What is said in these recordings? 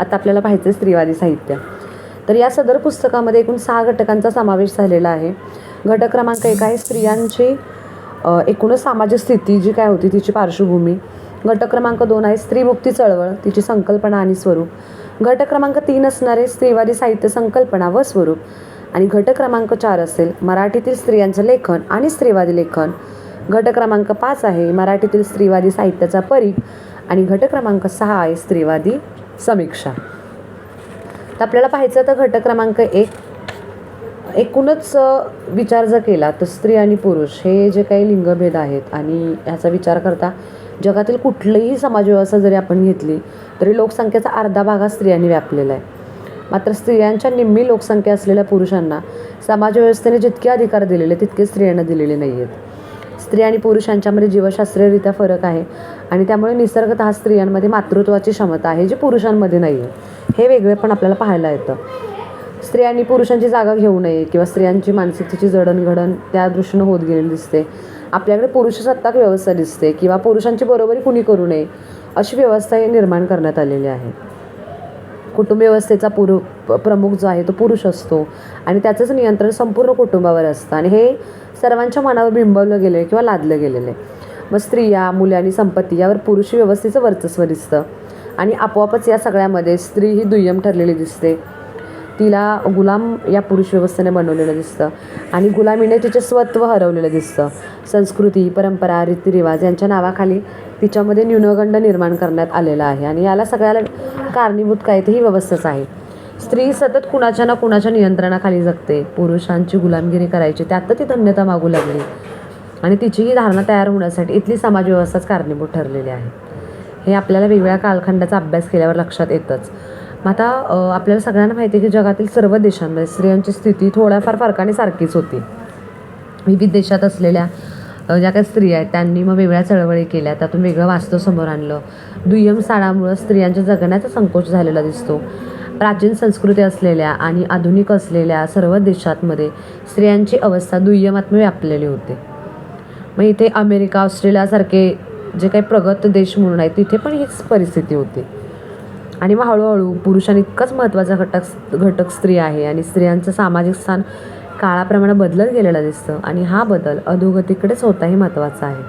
आता आपल्याला पाहायचं आहे स्त्रीवादी साहित्य. तर या सदर पुस्तकामध्ये एकूण सहा घटकांचा समावेश झालेला आहे. घटक क्रमांक एक आहे स्त्रियांची एकूणच सामाजिक स्थिती जी काय होती तिची पार्श्वभूमी. घटक क्रमांक दोन आहे स्त्रीमुक्ती चळवळ तिची संकल्पना आणि स्वरूप. घटक क्रमांक तीन असणारे स्त्रीवादी साहित्य संकल्पना व स्वरूप. आणि घटक क्रमांक चार असेल मराठीतील स्त्रियांचं लेखन आणि स्त्रीवादी लेखन. घटक क्रमांक पाच आहे मराठीतील स्त्रीवादी साहित्याचा परीघ. आणि घटक क्रमांक सहा आहे स्त्रीवादी समीक्षा. तर आपल्याला पाहायचं तर घटक क्रमांक एक. एकूणच विचार जर केला तर स्त्री आणि पुरुष हे जे काही लिंगभेद आहेत आणि ह्याचा विचार करता जगातील कुठलीही समाजव्यवस्था जरी आपण घेतली तरी लोकसंख्येचा अर्धा भाग हा स्त्रियांनी व्यापलेला आहे. मात्र स्त्रियांच्या निम्मी लोकसंख्या असलेल्या पुरुषांना समाजव्यवस्थेने जितके अधिकार दिलेले तितके स्त्रियांना दिलेले नाही आहेत स्त्री आणि पुरुषांच्यामध्ये जीवशास्त्रीयरित्या फरक आहे. आणि त्यामुळे निसर्गत स्त्रियांमध्ये मातृत्वाची क्षमता आहे जी पुरुषांमध्ये नाही आहे हे वेगळे पण आपल्याला पाहायला येतं. स्त्रियांनी पुरुषांची जागा घेऊ नये किंवा स्त्रियांची मानसिकतेची जडणघडण त्या दृष्टीनं होत गेलेली दिसते. आपल्याकडे पुरुषसत्ताक व्यवस्था दिसते किंवा पुरुषांची बरोबरी कुणी करू नये अशी व्यवस्था हे निर्माण करण्यात आलेली आहे. कुटुंब व्यवस्थेचा पुरु प्रमुख जो आहे तो पुरुष असतो. आणि त्याचंच नियंत्रण संपूर्ण कुटुंबावर असतं. आणि हे सर्वांच्या मनावर बिंबवलं गेलं आहे किंवा लादलं गेलेलं आहे मग स्त्रिया मुले आणि संपत्ती यावर पुरुष व्यवस्थेचं वर्चस्व दिसतं. आणि आपोआपच या सगळ्यामध्ये स्त्री ही दुय्यम ठरलेली दिसते. तिला गुलाम या पुरुष व्यवस्थेने बनवलेलं दिसतं. आणि गुलामीने तिचे स्वत्व हरवलेलं दिसतं. संस्कृती परंपरा रीतिरिवाज यांच्या नावाखाली तिच्यामध्ये न्यूनगंड निर्माण करण्यात आलेला आहे. आणि याला सगळ्याला कारणीभूत काय ते ही व्यवस्थाच आहे. स्त्री सतत कुणाच्या ना कुणाच्या नियंत्रणाखाली जगते. पुरुषांची गुलामगिरी करायची त्यात ती धन्यता मागू लागली. आणि तिची ही धारणा तयार होण्यासाठी इथली समाजव्यवस्थाच कारणीभूत ठरलेली आहे. हे आपल्याला वेगवेगळ्या कालखंडाचा अभ्यास केल्यावर लक्षात येतंच. मग आता आपल्याला सगळ्यांना माहिती आहे की जगातील सर्व देशांमध्ये स्त्रियांची स्थिती थोड्याफार फरकाने सारखीच होती. विविध देशात असलेल्या ज्या काही स्त्रिया आहेत त्यांनी मग वेगळ्या चळवळी केल्या. त्यातून वेगळं वास्तव समोर आणलं. दुय्यम स्थानामुळं स्त्रियांच्या जगण्याचा संकोच झालेला दिसतो. प्राचीन संस्कृती असलेल्या आणि आधुनिक असलेल्या सर्व देशांमध्ये स्त्रियांची अवस्था दुय्यमात्म व्यापलेली होते. मग इथे अमेरिका ऑस्ट्रेलियासारखे जे काही प्रगत देश म्हणून आहेत तिथे पण हीच परिस्थिती होती. आणि मग हळूहळू पुरुषांनी इतकाच महत्त्वाचा घटक घटक स्त्री आहे आणि स्त्रियांचं सामाजिक स्थान काळाप्रमाणे बदलत गेलेला दिसतं आणि हा बदल अधोगतीकडेच होता हे आहे.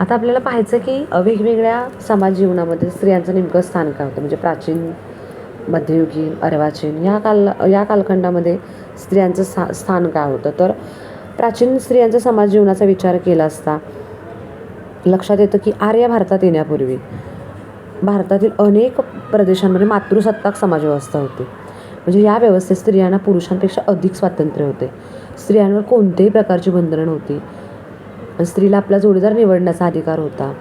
आता आपल्याला पाहायचं की वेगवेगळ्या समाज जीवनामध्ये स्त्रियांचं नेमकं स्थान काय होतं? म्हणजे प्राचीन मध्ययुगीन अर्वाचीन या काल या कालखंडामध्ये स्त्रियांचं सा स्थान काय होतं? तर प्राचीन स्त्रियांचा समाज जीवनाचा विचार केला असता लक्षात येतं की आर्य भारतात येण्यापूर्वी भारतातील अनेक प्रदेशांमध्ये मातृसत्ताक समाजव्यवस्था होती. म्हणजे या व्यवस्थेत स्त्रियांना पुरुषांपेक्षा अधिक स्वातंत्र्य होते. स्त्रियांवर कोणत्याही प्रकारची बंधनं नव्हती. स्त्रीला आपला जोडीदार निवडण्याचा अधिकार होता.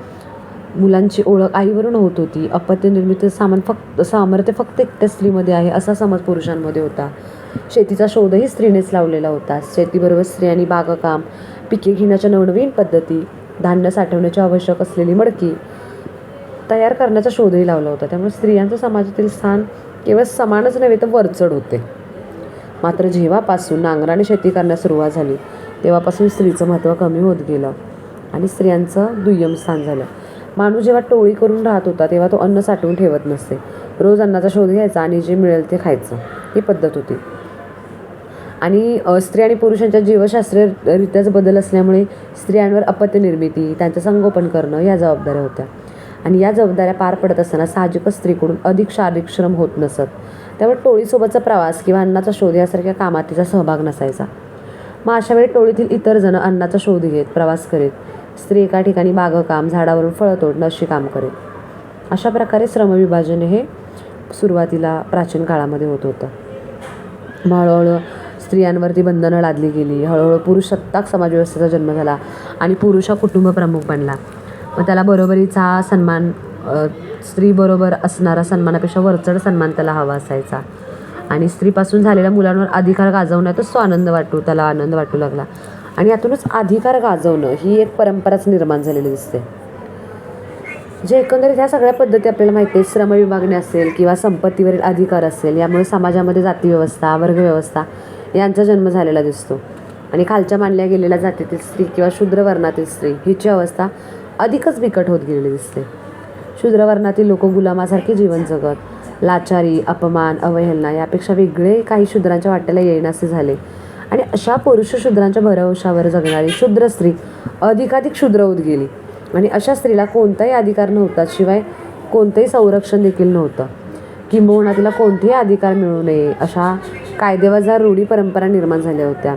मुलांची ओळख आईवरून होत होती. अपत्य निर्मिती सामान फक्त सामर्थ्य फक्त एकट्या स्त्रीमध्ये आहे असा समज पुरुषांमध्ये होता. शेतीचा शोधही स्त्रीनेच लावलेला होता. शेतीबरोबर स्त्रियांनी बागकाम पिके घेण्याच्या नवनवीन पद्धती धान्य साठवण्याची आवश्यक असलेली मडकी तयार करण्याचा शोधही लावला होता. त्यामुळे स्त्रियांचं समाजातील स्थान केवळ समानच नव्हे तर वरचढ होते. मात्र जेव्हापासून नांगराने शेती करण्यास सुरुवात झाली तेव्हापासून स्त्रीचं महत्त्व कमी होत गेलं आणि स्त्रियांचं दुय्यम स्थान झालं. माणूस जेव्हा टोळी करून राहत होता तेव्हा तो अन्न साठवून ठेवत नसते रोज अन्नाचा शोध घ्यायचा आणि जे मिळेल ते खायचं ही पद्धत होती. आणि स्त्री आणि पुरुषांच्या जीवशास्त्रीयरित्याच बदल असल्यामुळे स्त्रियांवर अपत्य निर्मिती त्यांचं संगोपन करणं या जबाबदाऱ्या होत्या. आणि या जबाबदाऱ्या पार पडत असताना साहजिकच स्त्रीकडून अधिक शारीरिक श्रम होत नसत. त्यामुळे टोळीसोबतचा प्रवास किंवा अन्नाचा शोध यासारख्या कामात तिचा सहभाग नसायचा. मग अशा वेळी टोळीतील इतर जण अन्नाचा शोध घेत प्रवास करीत स्त्री एका ठिकाणी बागकाम झाडावरून फळं तोडणं अशी काम करीत. अशा प्रकारे श्रमविभाजन हे सुरुवातीला प्राचीन काळामध्ये होत होतं. मग हळूहळू स्त्रियांवरती बंधनं लादली गेली. हळूहळू पुरुष सत्ताक समाजव्यवस्थेचा जन्म झाला आणि पुरुष हा कुटुंब प्रमुख बनला. मग त्याला बरोबरीचा सन्मान स्त्रीबरोबर असणारा सन्मानापेक्षा वरचढ सन्मान त्याला हवा असायचा. आणि स्त्रीपासून झालेल्या मुलांवर अधिकार गाजवण्यातच तो आनंद वाटू त्याला आनंद वाटू लागला. आणि यातूनच अधिकार गाजवणं ही एक परंपराच निर्माण झालेली दिसते. जे एकंदरीत ह्या सगळ्या पद्धती आपल्याला माहिती आहे श्रमविभागणी असेल किंवा संपत्तीवरील अधिकार असेल यामुळे समाजामध्ये जातीव्यवस्था वर्गव्यवस्था यांचा जन्म झालेला दिसतो. आणि खालच्या मानल्या गेलेल्या जातीतील स्त्री किंवा शूद्र वर्णातील स्त्री हिची अवस्था अधिकच बिकट होत गेलेली दिसते. शूद्रवर्णातील लोक गुलामासारखे जीवन जगत. लाचारी अपमान अवहेलना यापेक्षा वेगळे काही शूद्रांच्या वाट्याला येईनासे झाले. आणि अशा पुरुष शूद्रांच्या भरवशावर जगणारी शूद्र स्त्री अधिकाधिक शूद्र होत गेली. आणि अशा स्त्रीला कोणताही अधिकार नव्हता शिवाय कोणतंही संरक्षण देखील नव्हतं. किंबहुना तिला कोणतेही अधिकार मिळू नये अशा कायदेवजार रूढी परंपरा निर्माण झाल्या होत्या.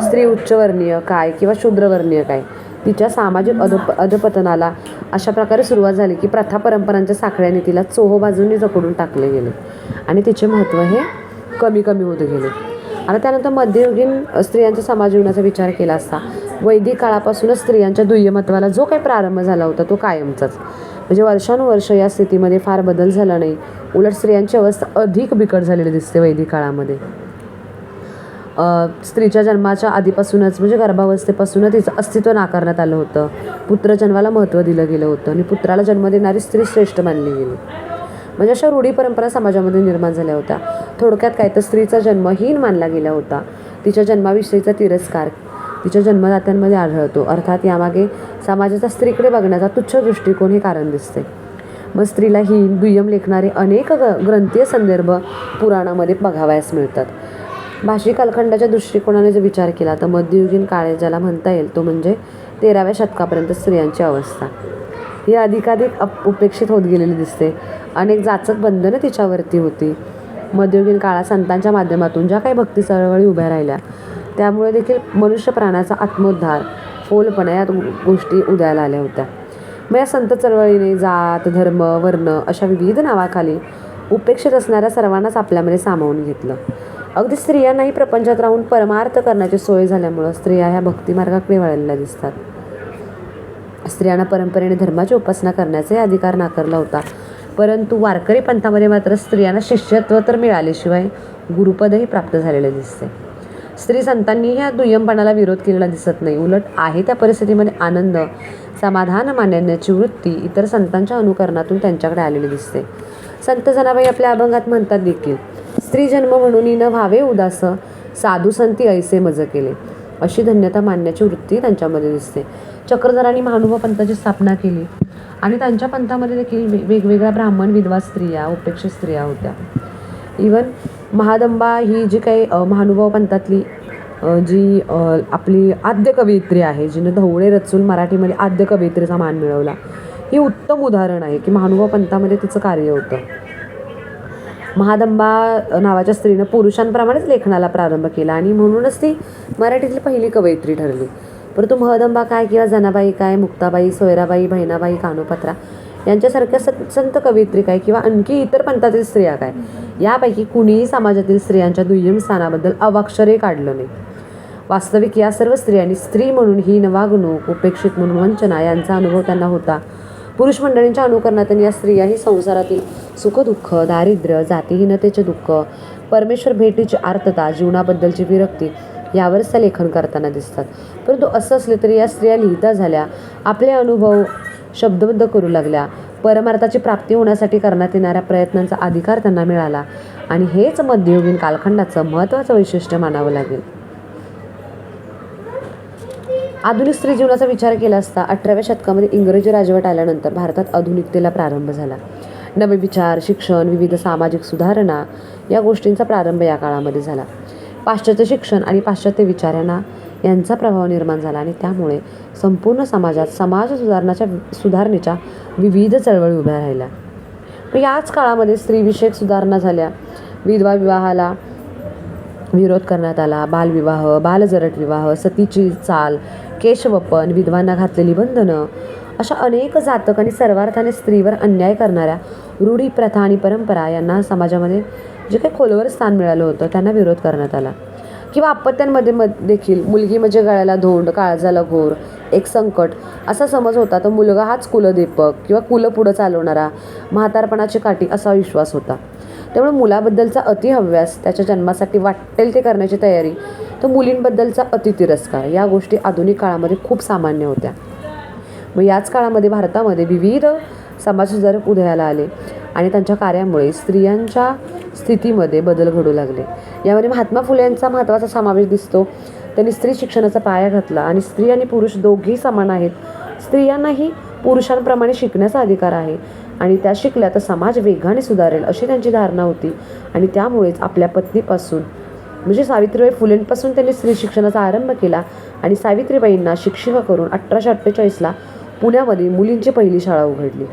स्त्री उच्चवर्णीय काय किंवा शूद्रवर्णीय काय? तिच्या सामाजिक अधप अधपतनाला अशा प्रकारे सुरुवात झाली की प्रथा परंपरांच्या साखळ्याने तिला चोहो बाजूंनी जकडून टाकले गेले. आणि तिचे महत्त्व हे कमी कमी होत गेले. आता त्यानंतर मध्ययुगीन स्त्रियांच्या समाज जीवनाचा विचार केला असता वैदिक काळापासूनच स्त्रियांच्या दुय्यमत्वाला जो काही प्रारंभ झाला होता तो कायमचाच. म्हणजे वर्षानुवर्ष या स्थितीमध्ये फार बदल झाला नाही. उलट स्त्रियांची अवस्था अधिक बिकट झालेली दिसते वैदिक काळामध्ये. स्त्रीच्या जन्माच्या आधीपासूनच म्हणजे गर्भावस्थेपासूनच तिचं अस्तित्व नाकारण्यात आलं होतं. पुत्र जन्माला महत्त्व दिलं गेलं होतं आणि पुत्राला जन्म देणारी स्त्री श्रेष्ठ मानली गेली. म्हणजे अशा रूढी परंपरा समाजामध्ये निर्माण झाल्या होत्या. थोडक्यात काय तर स्त्रीचा जन्महीन मानला गेला होता. तिच्या जन्माविषयीचा तिरस्कार तिच्या जन्मदात्यांमध्ये आढळतो. अर्थात यामागे समाजाचा स्त्रीकडे बघण्याचा तुच्छ दृष्टिकोन हे कारण दिसते. मग स्त्रीला हीन दुय्यम लेखणारे अनेक ग ग्रंथीय संदर्भ पुराणामध्ये बघावयास मिळतात. भाषिक कालखंडाच्या दृष्टिकोनाने जर विचार केला तर मध्ययुगीन काळे ज्याला म्हणता येईल तो म्हणजे तेराव्या शतकापर्यंत स्त्रियांची अवस्था. ही अधिकाधिक अप उपेक्षित होत गेलेली दिसते. अनेक जाचक बंधनं तिच्यावरती होती. मध्ययुगीन काळात संतांच्या माध्यमातून ज्या काही भक्ती चळवळी उभ्या राहिल्या त्यामुळे देखील मनुष्य प्राण्याचा आत्मोद्धार फोलपणा या गोष्टी उदयाला आल्या होत्या. मग या संत चळवळीने जात धर्म वर्ण अशा विविध नावाखाली उपेक्षित असणाऱ्या सर्वांनाच आपल्यामध्ये सामावून घेतलं. अगदी स्त्रियांनाही प्रपंचात राहून परमार्थ करण्याची सोय झाल्यामुळं स्त्रिया ह्या भक्तिमार्गाकडे वळलेल्या दिसतात. स्त्रियांना परंपरेने धर्माची उपासना करण्याचाही अधिकार नाकारला होता. परंतु वारकरी पंथामध्ये मात्र स्त्रियांना शिष्यत्व तर मिळाल्याशिवाय गुरुपदही प्राप्त झालेले दिसते. स्त्री संतांनी ह्या दुय्यमपणाला विरोध केलेला दिसत नाही. उलट आहे त्या परिस्थितीमध्ये आनंद समाधान मानण्याची वृत्ती इतर संतांच्या अनुकरणातून त्यांच्याकडे आलेली दिसते. संत जनाबाई आपल्या अभंगात म्हणतात देखील स्त्री जन्म म्हणून न व्हावे उदास साधू संती ऐसे मज केले. अशी धन्यता मानण्याची वृत्ती त्यांच्यामध्ये दिसते. चक्रधरांनी महानुभाव पंथाची स्थापना केली. आणि त्यांच्या पंथामध्ये देखील वे- वेगवेगळ्या ब्राह्मण विधवा स्त्रिया उपेक्षित स्त्रिया होत्या. इवन महादंबा ही जी काही महानुभाव पंथातली जी आपली आद्य कवयित्री आहे जिने धवळे रचून मराठीमध्ये आद्य कवयित्रीचा मान मिळवला ही उत्तम उदाहरण आहे की महानुभाव पंथामध्ये तिचं कार्य होतं. महादंबा नावाच्या स्त्रीनं पुरुषांप्रमाणेच लेखनाला प्रारंभ केला आणि म्हणूनच ती मराठीतली पहिली कवयित्री ठरली. परंतु महदंबा काय किंवा जनाबाई काय मुक्ताबाई सोयराबाई बहिणाबाई कानोपत्रा यांच्यासारख्या सं संत कवयित्री काय किंवा आणखी इतर पंथातील स्त्रिया काय? यापैकी कुणीही समाजातील स्त्रियांच्या दुय्यम स्थानाबद्दल अवाक्षरही काढलं नाही. वास्तविक या सर्व स्त्रियांनी स्त्री म्हणून ही नवागणूक उपेक्षित म्हणून वंचना यांचा अनुभव त्यांना होता. पुरुष मंडळींच्या अनुकरणातून या स्त्रियाही संसारातील सुखदुःख दारिद्र्य जातीहीनतेचे दुःख परमेश्वर भेटीची आर्तता जीवनाबद्दलची विरक्ती यावरच त्या लेखन करताना दिसतात. परंतु असं असले तरी या स्त्रिया लिहिता झाल्या आपले अनुभव शब्दबद्ध करू लागल्या परमार्थाची प्राप्ती होण्यासाठी करण्यात येणाऱ्या प्रयत्नांचा अधिकार त्यांना मिळाला आणि हेच मध्ययुगीन कालखंडाचं महत्त्वाचं वैशिष्ट्य मानावं लागेल. आधुनिक स्त्री जीवनाचा विचार केला असता अठराव्या शतकामध्ये इंग्रजी राजवट आल्यानंतर भारतात आधुनिकतेला प्रारंभ झाला. नवे विचार शिक्षण विविध सामाजिक सुधारणा या गोष्टींचा प्रारंभ या काळामध्ये झाला. पाश्चात्य शिक्षण आणि पाश्चात्य विचारांना यांचा प्रभाव निर्माण झाला आणि त्यामुळे संपूर्ण समाजात समाज सुधारणाच्या सुधारणेच्या विविध चळवळी उभ्या राहिल्या. याच काळामध्ये स्त्रीविषयक सुधारणा झाल्या. विधवा विवाहाला विरोध करण्यात आला. बालविवाह बालजरट विवाह सतीची चाल केशवपन विधवांना घातलेली बंधनं अशा अनेक जातक आणि सर्वार्थाने स्त्रीवर अन्याय करणाऱ्या रूढी प्रथा आणि परंपरा यांना समाजामध्ये जे काही खोलवर स्थान मिळालं होतं त्यांना विरोध करण्यात आला. किंवा आपत्त्यांमध्ये मध देखील मुलगी म्हणजे गळ्याला धोंड काळजाला घोर एक संकट असा समज होता तर मुलगा हाच कुलदीपक किंवा कुलं पुढं चालवणारा म्हातारपणाची काठी असा विश्वास होता. त्यामुळे मुलाबद्दलचा अतिहव्यास त्याच्या जन्मासाठी वाटेल ते करण्याची तयारी तर मुलींबद्दलचा अतितिरस्कार या गोष्टी आधुनिक काळामध्ये खूप सामान्य होत्या. मग याच काळामध्ये भारतामध्ये विविध समाजसुधारक उदयाला आले आणि त्यांच्या कार्यामुळे स्त्रियांच्या स्थितीमध्ये बदल घडू लागले. यामध्ये महात्मा फुले यांचा महत्त्वाचा समावेश दिसतो. त्यांनी स्त्री शिक्षणाचा पाया घातला आणि स्त्री आणि पुरुष दोघेही समान आहेत. स्त्रियांनाही पुरुषांप्रमाणे शिकण्याचा अधिकार आहे. आणि त्या शिकल्या तर समाज वेगाने सुधारेल अशी त्यांची धारणा होती. आणि त्यामुळेच आपल्या पत्नीपासून म्हणजे सावित्रीबाई फुलेंपासून त्यांनी स्त्री शिक्षणाचा आरंभ केला आणि सावित्रीबाईंना शिक्षिका करून अठराशे अठ्ठेचाळीसला पुण्यामध्ये मुलींची पहिली शाळा उघडली.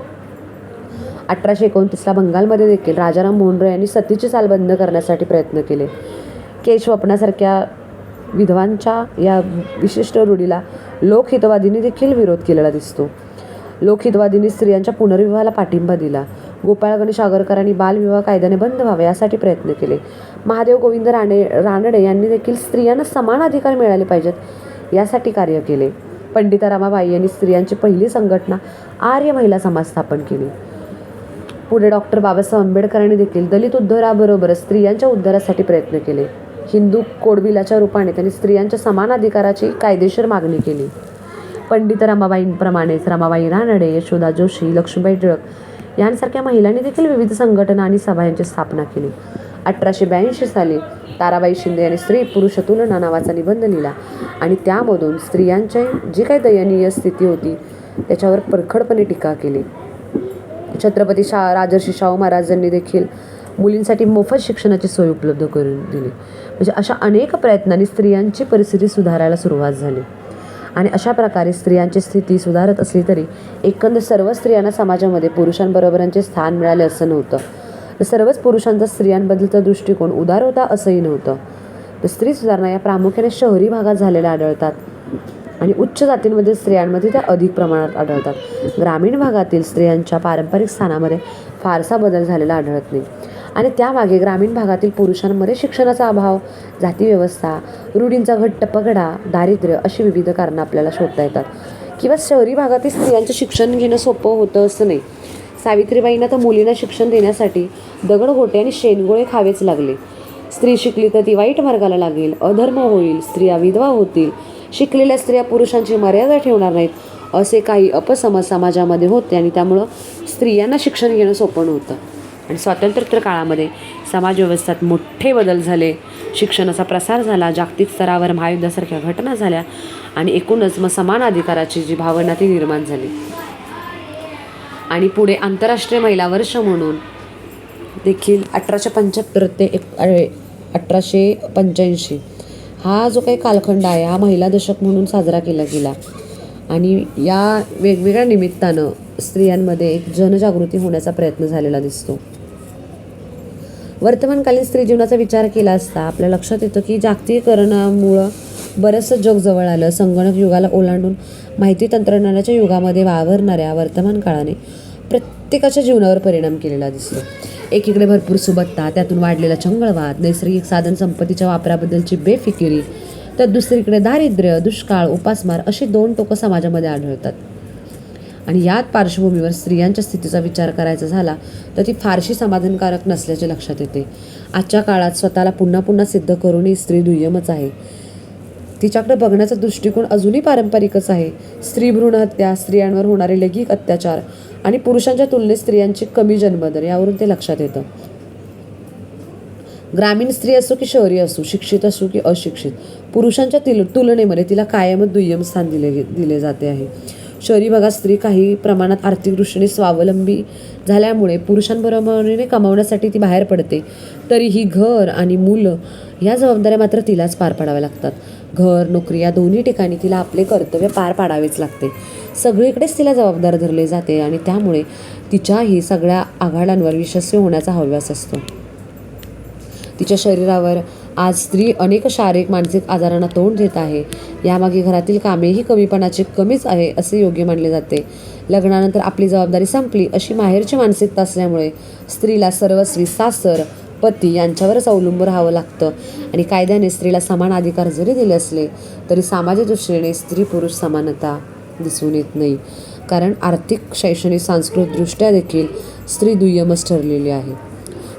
अठराशे एकोणतीसला बंगालमध्ये देखील राजाराम मोहन रॉय यांनी सतीची चाल बंद करण्यासाठी प्रयत्न केले. केशवपणासारख्या विधवांच्या या विशिष्ट रूढीला लोकहितवादींनी देखील विरोध केलेला दिसतो. लोकहितवादींनी स्त्रियांच्या पुनर्विवाहाला पाठिंबा दिला. गोपाळ गणेश आगरकरांनी बालविवाह कायद्याने बंद व्हावे यासाठी प्रयत्न केले. महादेव गोविंद राणे रानडे यांनी देखील स्त्रियांना समान अधिकार मिळाले पाहिजेत यासाठी कार्य केले. पंडिता रमाबाई यांनी स्त्रियांची पहिली संघटना आर्य महिला समाज स्थापन केली. पुढे डॉक्टर बाबासाहेब आंबेडकरांनी देखील दलित उद्धाराबरोबरच स्त्रियांच्या उद्धारासाठी प्रयत्न केले. हिंदू कोडबिलाच्या रूपाने त्यांनी स्त्रियांच्या समान अधिकाराची कायदेशीर मागणी केली. पंडित रमाबाईंप्रमाणेच रमाबाई रानडे यशोदा जोशी लक्ष्मीबाई टिळक यांसारख्या महिलांनी देखील विविध संघटना आणि सभा यांची स्थापना केली. अठराशे ब्याऐंशी साली ताराबाई शिंदे यांनी स्त्री पुरुष तुलना नावाचा निबंध लिहिला आणि त्यामधून स्त्रियांच्या जी काही दयनीय स्थिती होती त्याच्यावर परखडपणे टीका केली. छत्रपती शा राजर्षी शाहू महाराजांनी देखील मुलींसाठी मोफत शिक्षणाची सोय उपलब्ध करून दिली. म्हणजे अशा अनेक प्रयत्नांनी स्त्रियांची परिस्थिती सुधारायला सुरुवात झाली. आणि अशा प्रकारे स्त्रियांची स्थिती सुधारत असली तरी एकंदर सर्व स्त्रियांना समाजामध्ये पुरुषांबरोबरांचे स्थान मिळाले असं नव्हतं. तर सर्वच पुरुषांचा स्त्रियांबद्दलचा दृष्टिकोन उदार होता असंही नव्हतं. तर स्त्री सुधारणा या प्रामुख्याने शहरी भागात झालेल्या आढळतात आणि उच्च जातींमधील स्त्रियांमध्ये त्या अधिक प्रमाणात आढळतात. ग्रामीण भागातील स्त्रियांच्या पारंपरिक स्थानामध्ये फारसा बदल झालेला आढळत नाही. आणि त्यामागे ग्रामीण भागातील पुरुषांमध्ये शिक्षणाचा अभाव जातीव्यवस्था रूढींचा घट्ट पगडा दारिद्र्य अशी विविध कारणं आपल्याला शोधता येतात. किंवा शहरी भागातील स्त्रियांचं शिक्षण घेणं सोपं होतं असं नाही. सावित्रीबाईंना तर मुलींना शिक्षण देण्यासाठी दगडगोटे आणि शेणगोळे खावेच लागले. स्त्री शिकली तर ती वाईट मार्गाला लागेल अधर्म होईल स्त्रिया विधवा होतील शिकलेल्या स्त्रिया पुरुषांची मर्यादा ठेवणार नाहीत असे काही अपसमज समाजामध्ये होते आणि त्यामुळं स्त्रियांना शिक्षण घेणं सोपं नव्हतं. आणि स्वातंत्र्योत्तर काळामध्ये समाजव्यवस्थेत मोठे बदल झाले. शिक्षणाचा प्रसार झाला जागतिक स्तरावर महायुद्धासारख्या घटना झाल्या आणि एकूणच मग समान अधिकाराची जी भावना ती निर्माण झाली. आणि पुढे आंतरराष्ट्रीय महिला वर्ष म्हणून देखील अठराशे पंच्याहत्तर ते एक अठराशे पंच्याऐंशी हा जो काही कालखंड आहे हा महिला दशक म्हणून साजरा केला गेला. आणि या वेगवेगळ्या निमित्तानं स्त्रियांमध्ये एक जनजागृती होण्याचा प्रयत्न झालेला दिसतो. वर्तमानकालीन स्त्री जीवनाचा विचार केला असता आपल्या लक्षात येतं की जागतिकीकरणामुळं बरंचसं जग जवळ आलं. संगणक युगाला ओलांडून माहिती तंत्रज्ञानाच्या युगामध्ये वावरणाऱ्या वर्तमान काळाने प्रत्येकाच्या जीवनावर परिणाम केलेला दिसतो. एकीकडे भरपूर सुबत्ता त्यातून वाढलेला चंगळवाद नैसर्गिक साधन संपत्तीच्या वापराबद्दलची बेफिकिरी तर दुसरीकडे दारिद्र्य दुष्काळ उपासमार अशी दोन टोकं समाजामध्ये आढळतात. आणि यात पार्श्वभूमीवर स्त्रियांच्या स्थितीचा विचार करायचा झाला तर ती फारशी समाधानकारक नसल्याचे लक्षात येते. आजच्या काळात स्वतःला पुन्हा पुन्हा सिद्ध करून ही स्त्री दुय्यमच आहे. तिच्याकडे बघण्याचा दृष्टिकोन अजूनही पारंपरिकच आहे. स्त्री भ्रूण हत्या स्त्रियांवर होणारे लैंगिक अत्याचार आणि पुरुषांच्या तुलनेत स्त्रियांची कमी जन्मदर यावरून ते लक्षात येतं. ग्रामीण स्त्री असो की शहरी असो शिक्षित असो की अशिक्षित पुरुषांच्या तिल तुलनेमध्ये तिला कायमच दुय्यम स्थान दिले गे- दिले जाते आहे. शहरी भागात स्त्री काही प्रमाणात आर्थिकदृष्टीने स्वावलंबी झाल्यामुळे पुरुषांबरोबरीने कमावण्यासाठी ती बाहेर पडते. तरीही घर आणि मुलं या जबाबदाऱ्या मात्र तिलाच पार पाडाव्या लागतात. घर नोकरी या दोन्ही ठिकाणी तिला आपले कर्तव्य पार पाडावेच लागते. सगळीकडेच तिला जबाबदार धरले जाते आणि त्यामुळे तिच्याही सगळ्या आघाड्यांवर यशस्वी होण्याचा हव्यास असतो. तिच्या शरीरावर आज स्त्री अनेक शारीरिक मानसिक आजारांना तोंड देत आहे. यामागे घरातील कामेही कमीपणाचे कमीच आहे असे योग्य मानले जाते. लग्नानंतर आपली जबाबदारी संपली अशी माहेरची मानसिकता असल्यामुळे स्त्रीला सर्वस्वी सासर पती यांच्यावरच अवलंबून राहावं लागतं. आणि कायद्याने स्त्रीला समान अधिकार जरी दिले असले तरी सामाजिक दृष्टीने स्त्री पुरुष समानता दिसून येत नाही. कारण आर्थिक शैक्षणिक सांस्कृतिकदृष्ट्या देखील स्त्री दुय्यमच ठरलेली आहे.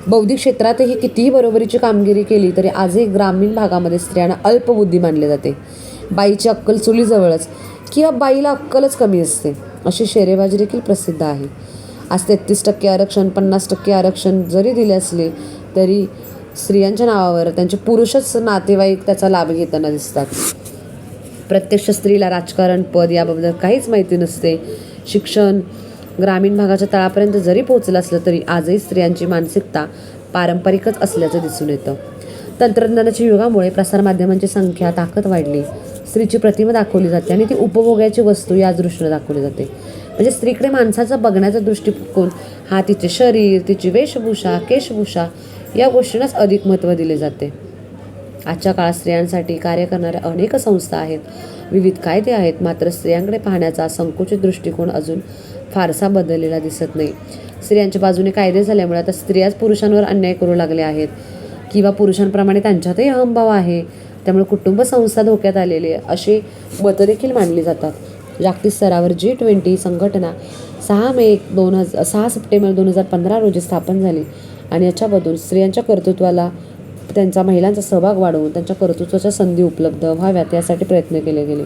बौद्धिक क्षेत्रातही कितीही बरोबरीची कामगिरी केली तरी आजही ग्रामीण भागामध्ये स्त्रियांना अल्पबुद्धी मानले जाते. बाईची अक्कल चुलीजवळच किंवा बाईला अक्कलच कमी असते अशी शेरेबाजी देखील प्रसिद्ध आहे. आज तेहतीस टक्के आरक्षण पन्नास टक्के आरक्षण जरी दिले असले तरी स्त्रियांच्या नावावर त्यांचे पुरुषच नातेवाईक त्याचा लाभ घेताना दिसतात. प्रत्यक्ष स्त्रीला राजकारण पद याबद्दल काहीच माहिती नसते. शिक्षण ग्रामीण भागाच्या तळापर्यंत जरी पोहोचलं असलं तरी आजही स्त्रियांची मानसिकता पारंपरिकच असल्याचं दिसून येतं. तंत्रज्ञानाच्या युगामुळे प्रसारमाध्यमांची संख्या ताकद वाढली. स्त्रीची प्रतिमा दाखवली जाते आणि ती उपभोगाची वस्तू या दृष्टीने दाखवली जाते. म्हणजे स्त्रीकडे माणसाचा बघण्याचा दृष्टिकोन हा तिचे शरीर तिची वेशभूषा केशभूषा या गोष्टींनाच अधिक महत्त्व दिले जाते. आजच्या काळात स्त्रियांसाठी कार्य करणाऱ्या अनेक संस्था आहेत. विविध कायदे आहेत मात्र स्त्रियांकडे पाहण्याचा संकुचित दृष्टिकोन अजून फारसा बदललेला दिसत नाही. स्त्रियांच्या बाजूने कायदे झाल्यामुळे आता स्त्रियाच पुरुषांवर अन्याय करू लागल्या आहेत. किंवा पुरुषांप्रमाणे त्यांच्यातही अहंभाव आहे. त्यामुळे कुटुंब संस्था धोक्यात आलेली आहे अशी मतं देखील मांडली जातात. जागतिक स्तरावर जी ट्वेंटी संघटना सहा मे दोन हजार सहा सप्टेंबर दोन हजार पंधरा रोजी स्थापन झाली. आणि याच्यामधून स्त्रियांच्या कर्तृत्वाला त्यांचा महिलांचा सहभाग वाढवून त्यांच्या कर्तृत्वाच्या संधी उपलब्ध व्हाव्यात यासाठी प्रयत्न केले गेले.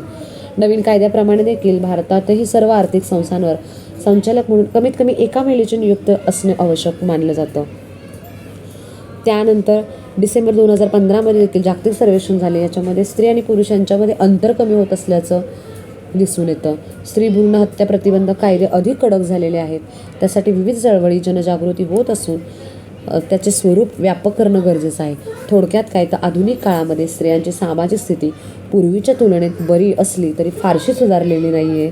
नवीन कायद्याप्रमाणे देखील भारतातही सर्व आर्थिक संस्थांवर संचालक म्हणून कमीत कमी एका महिलेचे नियुक्त असणे आवश्यक मानलं जातं. त्यानंतर डिसेंबर दोन हजार पंधरामध्ये देखील जागतिक सर्वेक्षण झाले. याच्यामध्ये स्त्री आणि पुरुष यांच्यामध्ये अंतर कमी होत असल्याचं दिसून येतं. स्त्री भ्रूण हत्या प्रतिबंध कायदे अधिक कडक झालेले आहेत. त्यासाठी विविध चळवळी जनजागृती होत असून त्याचे स्वरूप व्यापक करणं गरजेचं आहे. थोडक्यात काय तर आधुनिक काळामध्ये स्त्रियांची सामाजिक स्थिती पूर्वीच्या तुलनेत बरी असली तरी फारशी सुधारलेली नाही आहे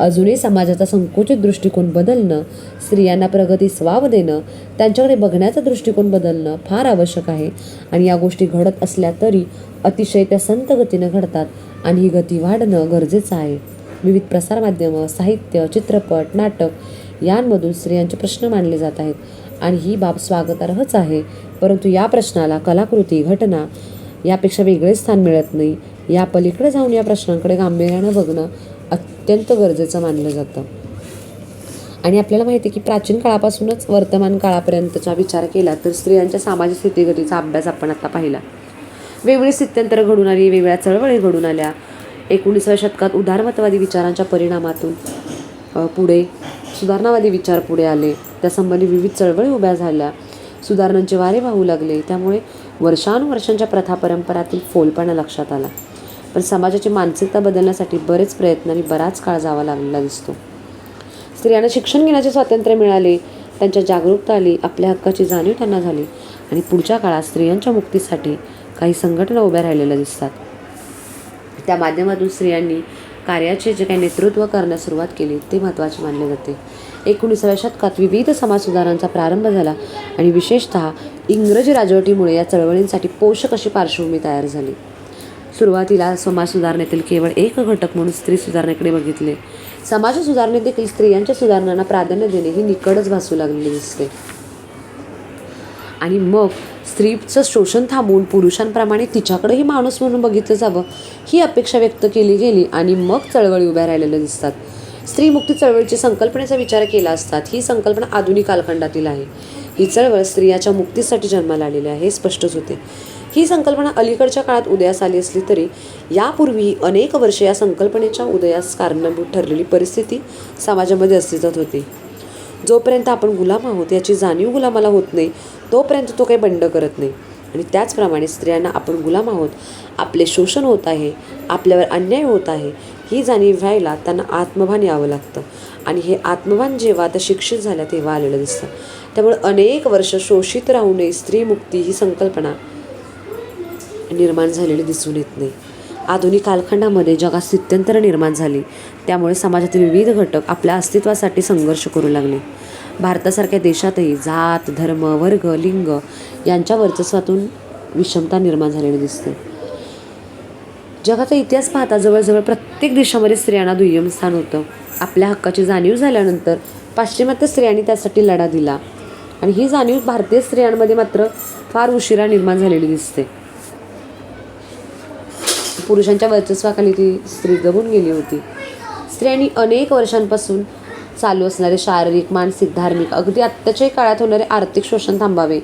अजूनही समाजाचा संकुचित दृष्टिकोन बदलणं स्त्रियांना प्रगतीस वाव देणं त्यांच्याकडे बघण्याचा दृष्टिकोन बदलणं फार आवश्यक आहे. आणि या गोष्टी घडत असल्या तरी अतिशय त्या संत गतीनं घडतात आणि ही गती वाढणं गरजेचं आहे. विविध प्रसारमाध्यमं साहित्य चित्रपट नाटक यांमधून स्त्रियांचे प्रश्न मांडले जात आहेत. आणि ही बाब स्वागतार्हच आहे. परंतु या प्रश्नाला कलाकृती घटना यापेक्षा वेगळे स्थान मिळत नाही. या पलीकडे जाऊन या प्रश्नांकडे गांभीर्यानं बघणं अत्यंत गरजेचं मानलं जातं. आणि आपल्याला माहिती आहे की प्राचीन काळापासूनच वर्तमान काळापर्यंतचा विचार केला तर स्त्रियांच्या सामाजिक स्थितीगतीचा अभ्यास आपण आता पाहिला. वेगवेगळी स्थित्यंतर घडून आली वेगवेगळ्या चळवळी घडून आल्या. एकोणीसाव्या शतकात उदारमतवादी विचारांच्या परिणामातून पुढे सुधारणावादी विचार पुढे आले. त्यासंबंधी विविध चळवळी उभ्या झाल्या. सुधारणांचे वारे वाहू लागले. त्यामुळे वर्षानुवर्षांच्या प्रथा परंपरातील फोलपणा लक्षात आला. पण समाजाची मानसिकता बदलण्यासाठी बरेच प्रयत्न आणि बराच काळ जावा लागलेला दिसतो. स्त्रियांना शिक्षण घेण्याचे स्वातंत्र्य मिळाले त्यांच्या जागरूकता आली आपल्या हक्काची जाणीव त्यांना झाली आणि पुढच्या काळात स्त्रियांच्या मुक्तीसाठी काही संघटना उभ्या राहिलेल्या दिसतात. त्या माध्यमातून स्त्रियांनी कार्याचे जे काही नेतृत्व करण्यास सुरुवात केली ते महत्त्वाचे मानले जाते. एकोणीसाव्या शतकात विविध समाज सुधारांचा प्रारंभ झाला आणि विशेषतः इंग्रजी राजवटीमुळे या चळवळींसाठी पोषक अशी पार्श्वभूमी तयार झाली. सुरुवातीला समाज सुधारणेतील केवळ एक घटक म्हणून स्त्री सुधारणेकडे बघितले. समाज सुधारणे देखील स्त्रियांच्या सुधारणांना प्राधान्य देणे ही निकडच भासू लागलेली दिसते. आणि मग स्त्रीचं शोषण थांबवून पुरुषांप्रमाणे तिच्याकडेही माणूस म्हणून बघितलं जावं ही अपेक्षा व्यक्त केली गेली आणि मग चळवळी उभ्या राहिलेल्या दिसतात. स्त्रीमुक्ती चळवळीची संकल्पनेचा विचार केला असतात ही संकल्पना आधुनिक कालखंडातील आहे. ही चळवळ स्त्रियाच्या मुक्तीसाठी जन्माला आलेली आहे हे स्पष्टच होते. ही संकल्पना अलीकडच्या काळात उदयास आली असली तरी यापूर्वी अनेक वर्षे या संकल्पनेच्या उदयास कारणीभूत ठरलेली परिस्थिती समाजामध्ये अस्तित्वात होती. जोपर्यंत आपण गुलाम आहोत याची जाणीव गुलामाला होत नाही तोपर्यंत तो काही बंड करत नाही. आणि त्याचप्रमाणे स्त्रियांना आपण गुलाम आहोत आपले शोषण होत आहे आपल्यावर अन्याय होत आहे ही जाणीव व्हायला त्यांना आत्मभान यावं लागतं. आणि हे आत्मभान जेव्हा त्या शिक्षित झाल्या तेव्हा आलेलं दिसतं. त्यामुळे अनेक वर्ष शोषित राहू नये स्त्रीमुक्ती ही संकल्पना निर्माण झालेली दिसून येत नाही. आधुनिक कालखंडामध्ये जगात स्थित्यंतर निर्माण झाली. त्यामुळे समाजातील विविध घटक आपल्या अस्तित्वासाठी संघर्ष करू लागले. भारतासारख्या देशातही जात धर्म वर्ग लिंग यांच्या वर्चस्वातून विषमता निर्माण झालेली दिसते. जगाचा इतिहास पाहता जवळजवळ प्रत्येक देशामध्ये स्त्रियांना दुय्यम स्थान होतं. आपल्या हक्काची जाणीव झाल्यानंतर पाश्चिमात्य स्त्रियांनी त्यासाठी लढा दिला. आणि ही जाणीव भारतीय स्त्रियांमध्ये मात्र फार उशिरा निर्माण झालेली दिसते. पुरुषांच्या वर्चस्वाखाली ती स्त्री दबून गेली होती. स्त्रियांनी अनेक वर्षांपासून चालू असणारे शारीरिक मानसिक धार्मिक अगदी आत्ताच्याही काळात होणारे आर्थिक शोषण थांबावे.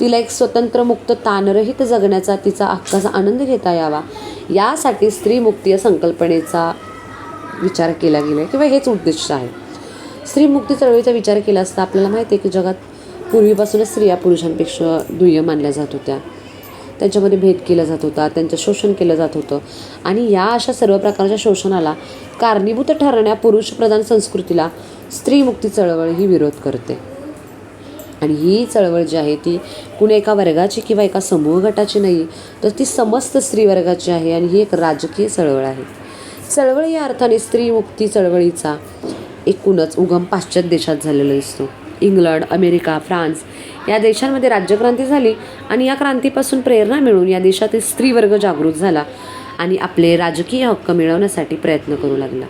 तिला एक स्वतंत्र मुक्त तानरहित जगण्याचा तिचा हक्काचा आनंद घेता यावा. यासाठी स्त्रीमुक्ती या संकल्पनेचा विचार केला गेला आहे किंवा हेच उद्दिष्ट आहे. स्त्रीमुक्ती चळवळीचा विचार केला असता आपल्याला माहिती आहे की जगात पूर्वीपासूनच स्त्रिया पुरुषांपेक्षा दुय्य मानल्या जात होत्या. त्यांच्यामध्ये भेद केला जात होता त्यांचं शोषण केलं जात होतं. आणि या अशा सर्व प्रकारच्या शोषणाला कारणीभूत ठरणाऱ्या पुरुषप्रधान संस्कृतीला स्त्रीमुक्ती चळवळ ही विरोध करते. आणि ही चळवळ जी आहे ती कुणी एका वर्गाची किंवा एका समूह गटाची नाही तर ती समस्त स्त्री वर्गाची आहे आणि ही एक राजकीय चळवळ आहे. चळवळ या अर्थाने स्त्रीमुक्ती चळवळीचा एकूणच उगम पाश्चात्य देशात झालेला दिसतो. इंग्लंड अमेरिका फ्रान्स या देशांमध्ये राज्यक्रांती झाली आणि या क्रांतीपासून प्रेरणा मिळून या देशातील स्त्रीवर्ग जागृत झाला आणि आपले राजकीय हक्क मिळवण्यासाठी प्रयत्न करू लागला.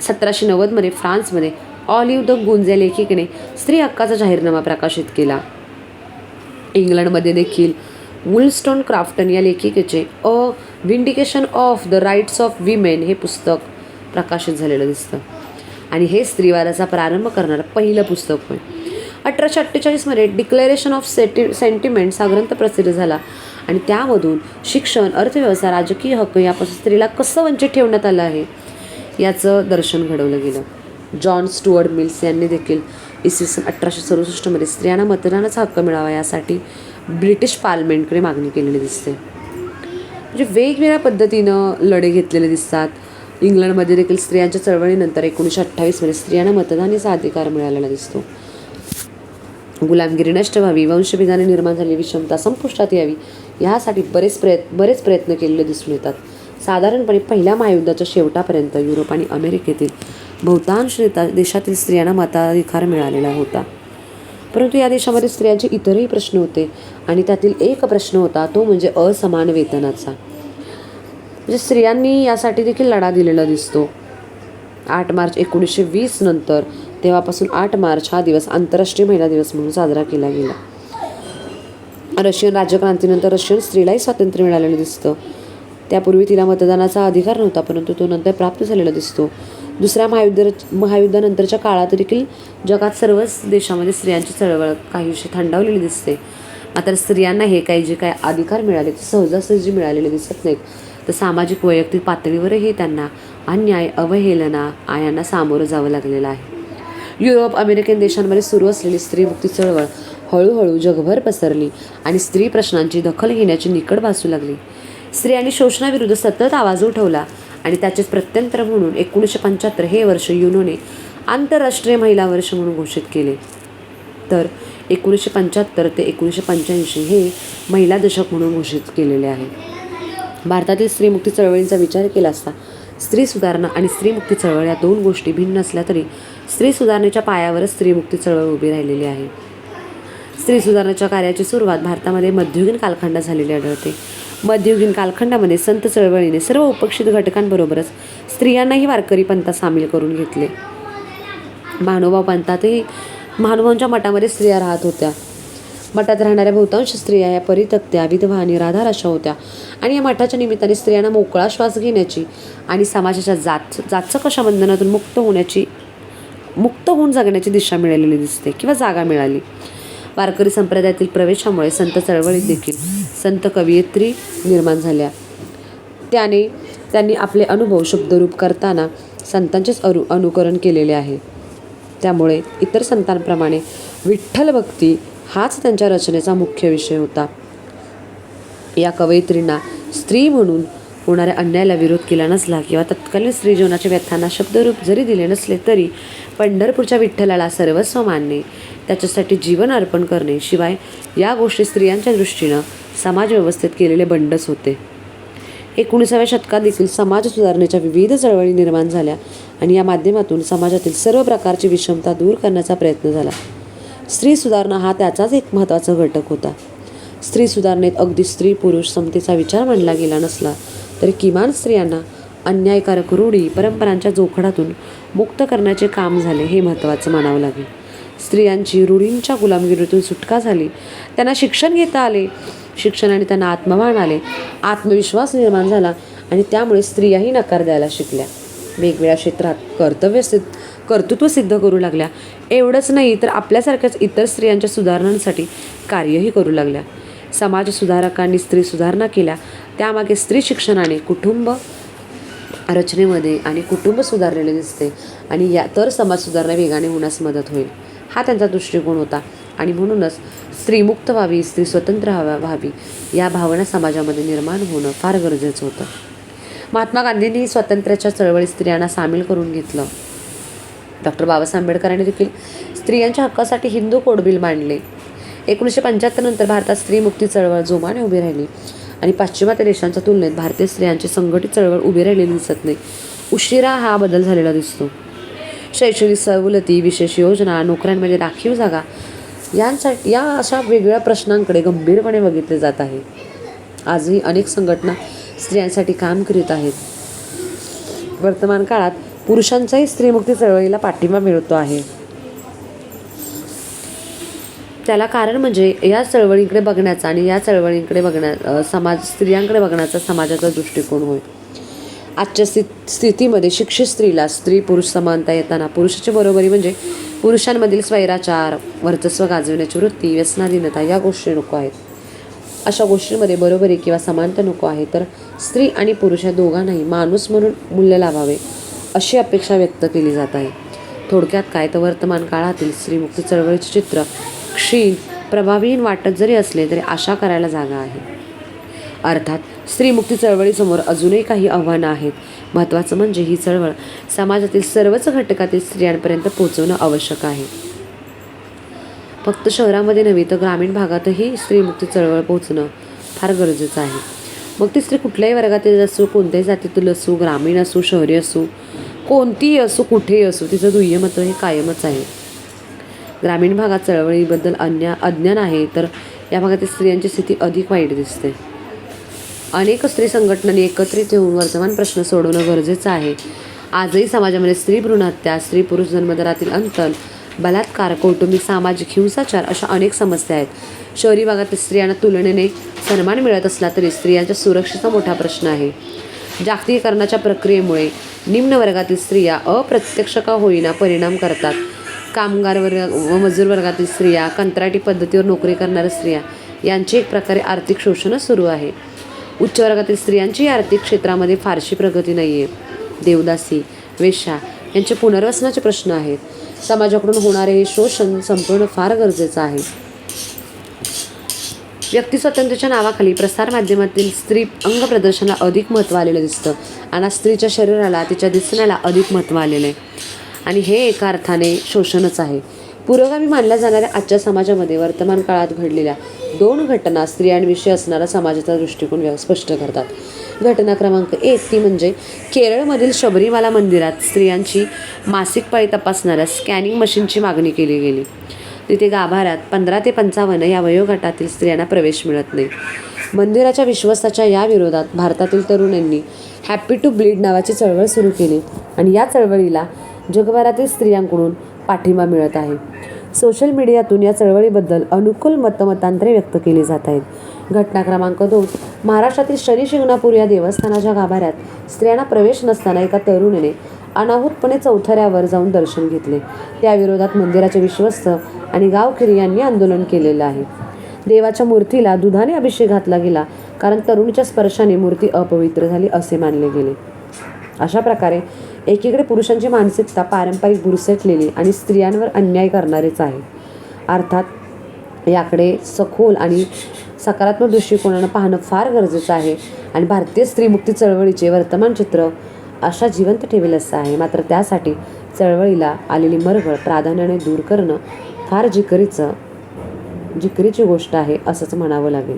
सतराशे नव्वदमध्ये फ्रान्समध्ये ऑलिव्ह द गुंज या लेखिकेने स्त्री हक्काचा जाहीरनामा प्रकाशित केला. इंग्लंडमध्ये देखील वुलस्टोन क्राफ्टन या लेखिकेचे a vindication of the rights of women हे पुस्तक प्रकाशित झालेलं दिसतं. आणि हे स्त्रीवादाचा प्रारंभ करणारं पहिलं पुस्तक होय. अठराशे अठ्ठेचाळीसमध्ये डिक्लेरेशन ऑफ सेटि सेंटिमेंट्स हा ग्रंथ प्रसिद्ध झाला. आणि त्यामधून शिक्षण अर्थव्यवस्था राजकीय हक्क यापासून स्त्रीला कसं वंचित ठेवण्यात आलं आहे याचं दर्शन घडवलं गेलं. जॉन स्टुअर्ड मिल्स यांनी देखील इसवी सन अठराशे सदुसष्टमध्ये स्त्रियांना मतदानाचा हक्क मिळावा यासाठी ब्रिटिश पार्लमेंटकडे मागणी केलेली दिसते. म्हणजे वेगवेगळ्या पद्धतीनं लढे घेतलेले दिसतात. इंग्लंडमध्ये देखील स्त्रियांच्या चळवळीनंतर एकोणीसशे अठ्ठावीसमध्ये स्त्रियांना मतदानाचा अधिकार मिळालेला दिसतो. गुलामगिरी नष्ट व्हावी वंशभेदाने निर्माण झालेली विषमता संपुष्टात यावी यासाठी बरेच प्रयत्न बरेच प्रयत्न केलेले दिसून येतात. साधारणपणे पहिल्या महायुद्धाच्या शेवटापर्यंत युरोप आणि अमेरिकेतील बहुतांश नेता देशातील स्त्रियांना मताधिकार मिळालेला होता. परंतु या देशामध्ये स्त्रियांचे इतरही प्रश्न होते आणि त्यातील एक प्रश्न होता तो म्हणजे असमान वेतनाचा. म्हणजे स्त्रियांनी यासाठी देखील लढा दिलेला दिसतो. आठ मार्च एकोणीसशे वीस नंतर तेव्हापासून आठ मार्च हा दिवस आंतरराष्ट्रीय महिला दिवस म्हणून साजरा केला गेला. रशियन राज्यक्रांतीनंतर रशियन स्त्रीलाही स्वातंत्र्य मिळालेलं दिसतं. त्यापूर्वी तिला मतदानाचा अधिकार नव्हता परंतु तो नंतर प्राप्त झालेला दिसतो. दुसऱ्या महायुद्ध महायुद्धानंतरच्या काळात देखील जगात सर्वच देशामध्ये स्त्रियांची चळवळ काहीशी थंडावलेली दिसते. मात्र स्त्रियांना हे काही जे काय अधिकार मिळाले ते सहजासहजी मिळालेले दिसत नाहीत. तर सामाजिक वैयक्तिक पातळीवरही त्यांना अन्याय अवहेलना यांना सामोरं जावं लागलेलं आहे. युरोप अमेरिकन देशांमध्ये सुरू असलेली स्त्रीमुक्ती चळवळ हळूहळू जगभर पसरली आणि स्त्री प्रश्नांची दखल घेण्याची निकड भासू लागली. स्त्रियांनी शोषणाविरुद्ध सतत आवाज उठवला आणि त्याचेच प्रत्यंतर म्हणून एकोणीसशे पंच्याहत्तर हे वर्ष युनोने आंतरराष्ट्रीय महिला वर्ष म्हणून घोषित केले. तर एकोणीसशे पंच्याहत्तर ते एकोणीसशे पंच्याऐंशी हे महिला दशक म्हणून घोषित केलेले आहे. भारतातील स्त्रीमुक्ती चळवळींचा विचार केला असता स्त्री सुधारणा आणि स्त्रीमुक्ती चळवळ या दोन गोष्टी भिन्न असल्या तरी स्त्री सुधारणेच्या पायावरच स्त्रीमुक्ती चळवळ उभी राहिलेली आहे. स्त्री सुधारणाच्या कार्याची सुरुवात भारतामध्ये मध्ययुगीन कालखंडात झालेली आढळते. मध्ययुगीन कालखंडामध्ये संत चळवळीने सर्व उपक्षित घटकांबरोबरच स्त्रियांनाही वारकरी पंथात सामील करून घेतले. महानुभाव पंथातही महानुभावांच्या मठामध्ये स्त्रिया राहत होत्या. मठात राहणाऱ्या बहुतांश स्त्रिया या परितक्त्या विधवा आणि राधार अशा होत्या. आणि या मठाच्या निमित्ताने स्त्रियांना मोकळा श्वास घेण्याची आणि समाजाच्या जात जाचक बंधनातून मुक्त होण्याची मुक्त होऊन जगण्याची दिशा मिळालेली दिसते किंवा जागा मिळाली. वारकरी संप्रदायातील प्रवेशामुळे संत चळवळीत देखील संत कवयित्री निर्माण झाल्या. त्याने त्यांनी आपले अनुभव शब्दरूप करताना संतांचेच अनु अनुकरण केलेले आहे. त्यामुळे इतर संतांप्रमाणे विठ्ठल भक्ती हाच त्यांच्या रचनेचा मुख्य विषय होता. या कवयित्रींना स्त्री म्हणून होणाऱ्या अन्यायाला विरोध केला नसला किंवा तत्कालीन स्त्री जीवनाचे व्यथांना शब्दरूप जरी दिले नसले तरी पंढरपूरच्या विठ्ठलाला सर्वस्व मानणे त्याच्यासाठी जीवन अर्पण करणे शिवाय या गोष्टी स्त्रियांच्या दृष्टीनं समाज व्यवस्थेत केलेले बंडच होते. एकोणीसाव्या शतकात देखील समाज सुधारणेच्या विविध चळवळी निर्माण झाल्या आणि या माध्यमातून समाजातील सर्व प्रकारची विषमता दूर करण्याचा प्रयत्न झाला. स्त्री सुधारणा हा त्याचाच एक महत्त्वाचा घटक होता. स्त्री सुधारणेत अगदी स्त्री पुरुष समतेचा विचार मांडला गेला नसला तरी किमान स्त्रियांना अन्यायकारक रूढी परंपरांच्या जोखडातून मुक्त करण्याचे काम झाले हे महत्त्वाचं मानावं लागेल. स्त्रियांची रूढींच्या गुलामगिरीतून सुटका झाली. त्यांना शिक्षण घेता आले. शिक्षणाने त्यांना आत्मभान आले. आत्मविश्वास निर्माण झाला आणि त्यामुळे स्त्रियाही नकार द्यायला शिकल्या. वेगवेगळ्या क्षेत्रात कर्तव्यस्थित कर्तृत्व सिद्ध करू लागल्या. एवढंच नाही तर आपल्यासारख्याच इतर स्त्रियांच्या सुधारणांसाठी कार्यही करू लागल्या. समाज सुधारकांनी स्त्री सुधारणा केल्या. त्यामागे स्त्री शिक्षणाने कुटुंब रचनेमध्ये आणि कुटुंब सुधारलेले दिसते. आणि या तर समाज सुधारणा वेगाने होण्यास मदत होईल. हा त्यांचा दृष्टिकोन होता. आणि म्हणूनच स्त्रीमुक्त व्हावी स्त्री स्वतंत्र हव्या व्हावी या भावना समाजामध्ये निर्माण होणं फार गरजेचं होतं. महात्मा गांधींनी स्वातंत्र्याच्या चळवळीत स्त्रियांना सामील करून घेतलं. डॉक्टर बाबासाहेब आंबेडकरांनी देखील स्त्रियांच्या हक्कासाठी हिंदू कोड बिल मांडले. एकोणीसशे पंच्याहत्तर नंतर भारतात स्त्रीमुक्ती चळवळ जोमाने उभी राहिली. आणि पाश्चिमात्य देशांच्या तुलनेत भारतीय स्त्रियांची संघटित चळवळ उभी राहिलेली दिसत नाही. उशिरा हा बदल झालेला दिसतो. शैक्षणिक सवलती विशेष योजना नोकऱ्यांमध्ये राखीव जागा यांसाठी या अशा वेगळ्या प्रश्नांकडे गंभीरपणे बघितले जात आहे. आजही अनेक संघटना स्त्रियांसाठी काम करीत आहेत. वर्तमान काळात पुरुषांचाही स्त्रीमुक्ती चळवळीला पाठिंबा मिळतो आहे. त्याला कारण म्हणजे या चळवळीकडे बघण्याचा आणि या चळवळींकडे बघण्या समाज स्त्रियांकडे बघण्याचा समाजाचा दृष्टिकोन होय. आजच्या स्थित स्थितीमध्ये शिक्षित स्त्रीला स्त्री पुरुष समानता येताना पुरुषाची बरोबरी म्हणजे पुरुषांमधील स्वैराचार वर्चस्व गाजवण्याची वृत्ती व्यसनाधीनता या गोष्टी नको आहेत. अशा गोष्टींमध्ये बरोबरी किंवा समानता नको आहे. तर स्त्री आणि पुरुष या दोघांनाही माणूस म्हणून मूल्य लाभावे. अशी अपेक्षा व्यक्त केली जात आहे. थोडक्यात काय तर वर्तमान काळातील स्त्रीमुक्ती चळवळीचे चित्र क्षीण प्रभावीहीन वाटत जरी असले तरी आशा करायला जागा आहे. अर्थात स्त्रीमुक्ती चळवळीसमोर अजूनही काही आव्हानं आहेत. महत्त्वाचं म्हणजे ही चळवळ समाजातील सर्वच घटकातील स्त्रियांपर्यंत पोहोचवणं आवश्यक आहे. फक्त शहरामध्ये नव्हे तर ग्रामीण भागातही स्त्रीमुक्ती चळवळ पोहोचणं फार गरजेचं आहे. मग ती स्त्री कुठल्याही वर्गातील असो कोणत्याही जातीतील असो ग्रामीण असो शहरी असो कोणतीही असो कुठेही असो तिचं दुय्यमत्व हे कायमच आहे. ग्रामीण भागात चळवळीबद्दल अन्या अज्ञान आहे तर या भागातील स्त्रियांची स्थिती अधिक वाईट दिसते. अनेक स्त्री संघटनांनी एकत्रित येऊन वर्तमान प्रश्न सोडवणं गरजेचं आहे. आजही समाजामध्ये स्त्री भ्रूणहत्या स्त्री पुरुष जन्मदरातील अंतर बलात्कार कौटुंबिक सामाजिक हिंसाचार अशा अनेक समस्या आहेत. शहरी भागातील स्त्रियांना तुलनेने सन्मान मिळत असला तरी स्त्रियांच्या सुरक्षेचा मोठा प्रश्न आहे. जागतिकीकरणाच्या प्रक्रियेमुळे निम्न वर्गातील स्त्रिया अप्रत्यक्ष का होईना परिणाम करतात? कामगार वर्ग व मजूर वर्गातील स्त्रिया कंत्राटी पद्धतीवर नोकरी करणाऱ्या स्त्रिया यांचे एक प्रकारे आर्थिक शोषणच सुरू आहे. उच्च वर्गातील स्त्रियांची आर्थिक क्षेत्रामध्ये फारशी प्रगती नाही आहे देवदासी वेश्या यांचे पुनर्वसनाचे प्रश्न आहेत. समाजाकडून होणारे हे शोषण संपवणं फार गरजेचं आहे. व्यक्ती स्वातंत्र्याच्या नावाखाली प्रसारमाध्यमातील स्त्री अंग प्रदर्शनाला अधिक महत्त्व आलेलं दिसतं. आणि स्त्रीच्या शरीराला तिच्या दिसण्याला अधिक महत्त्व आलेलं आहे. आणि हे एका अर्थाने शोषणच आहे. पुरोगामी मानल्या जाणाऱ्या आजच्या समाजामध्ये वर्तमान काळात घडलेल्या दोन घटना स्त्रियांविषयी असणारा समाजाचा दृष्टिकोन स्पष्ट करतात. घटना क्रमांक एक ती म्हणजे केरळमधील शबरीमाला मंदिरात स्त्रियांची मासिक पाळी तपासणाऱ्या स्कॅनिंग मशीनची मागणी केली गेली. तिथे गाभाऱ्यात पंधरा ते पंचावन्न या वयोगटातील स्त्रियांना प्रवेश मिळत नाही. मंदिराच्या विश्वासाच्या या विरोधात भारतातील तरुणांनी हॅपी टू ब्लीड नावाची चळवळ सुरू केली आणि या चळवळीला जगभरातील स्त्रियांकडून पाठिंबा मिळत आहे. सोशल मीडियातून या चळवळीबद्दल अनुकूल मतमतांतरे व्यक्त केली जात आहेत. घटना क्रमांक दोन महाराष्ट्रातील शनी शिंगणापूर या देवस्थानाच्या गाभाऱ्यात स्त्रियांना प्रवेश नसताना एका तरुणीने अनाहूतपणे चौथऱ्यावर जाऊन दर्शन घेतले. त्या विरोधात मंदिराचे विश्वस्त आणि गावकरी यांनी आंदोलन केलेलं आहे. देवाच्या मूर्तीला दुधाने अभिषेक घातला गेला कारण तरुणीच्या स्पर्शाने मूर्ती अपवित्र झाली असे मानले गेले. अशा प्रकारे एकीकडे पुरुषांची मानसिकता पारंपरिक बुरसटलेली आणि स्त्रियांवर अन्याय करणारेच आहे. अर्थात याकडे सखोल आणि सकारात्मक दृष्टिकोनानं पाहणं फार गरजेचं आहे आणि भारतीय स्त्रीमुक्ती चळवळीचे वर्तमान चित्र अशा जिवंत ठेवेल असं आहे. मात्र त्यासाठी चळवळीला आलेली मरगळ प्राधान्याने दूर करणं फार जिकरीचं जिकरीची गोष्ट आहे असंच म्हणावं लागेल.